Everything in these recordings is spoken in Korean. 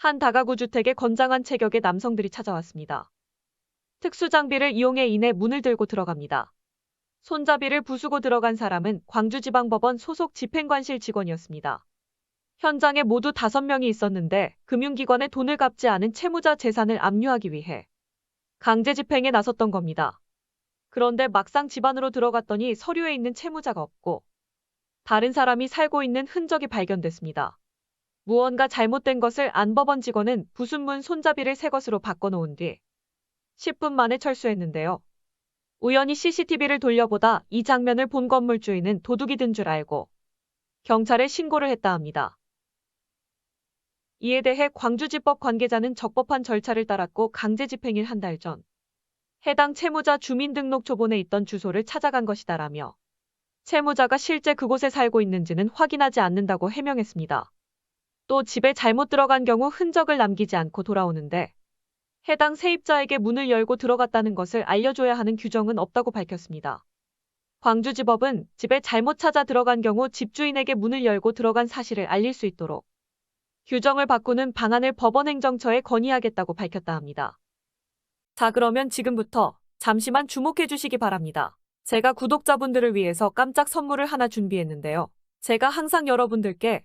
한 다가구 주택에 건장한 체격의 남성들이 찾아왔습니다. 특수 장비를 이용해 인해 문을 들고 들어갑니다. 손잡이를 부수고 들어간 사람은 광주지방법원 소속 집행관실 직원이었습니다. 현장에 모두 5명이 있었는데 금융기관에 돈을 갚지 않은 채무자 재산을 압류하기 위해 강제 집행에 나섰던 겁니다. 그런데 막상 집 안으로 들어갔더니 서류에 있는 채무자가 없고 다른 사람이 살고 있는 흔적이 발견됐습니다. 무언가 잘못된 것을 안 법원 직원은 부순 문 손잡이를 새 것으로 바꿔놓은 뒤 10분 만에 철수했는데요. 우연히 CCTV를 돌려보다 이 장면을 본 건물주인은 도둑이 든 줄 알고 경찰에 신고를 했다 합니다. 이에 대해 광주지법 관계자는 적법한 절차를 따랐고 강제 집행일 한 달 전 해당 채무자 주민등록조본에 있던 주소를 찾아간 것이다라며 채무자가 실제 그곳에 살고 있는지는 확인하지 않는다고 해명했습니다. 또 집에 잘못 들어간 경우 흔적을 남기지 않고 돌아오는데 해당 세입자에게 문을 열고 들어갔다는 것을 알려줘야 하는 규정은 없다고 밝혔습니다. 광주지법은 집에 잘못 찾아 들어간 경우 집주인에게 문을 열고 들어간 사실을 알릴 수 있도록 규정을 바꾸는 방안을 법원행정처에 건의하겠다고 밝혔다 합니다. 자, 그러면 지금부터 잠시만 주목해 주시기 바랍니다. 제가 구독자분들을 위해서 깜짝 선물을 하나 준비했는데요. 제가 항상 여러분들께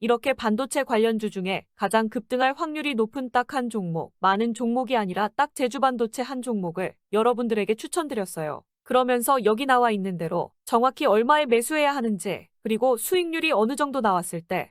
이렇게 반도체 관련주 중에 가장 급등할 확률이 높은 딱 한 종목, 많은 종목이 아니라 딱 제주 반도체 한 종목을 여러분들에게 추천드렸어요. 그러면서 여기 나와 있는 대로 정확히 얼마에 매수해야 하는지, 그리고 수익률이 어느 정도 나왔을 때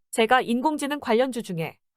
제가 인공지능 관련주 중에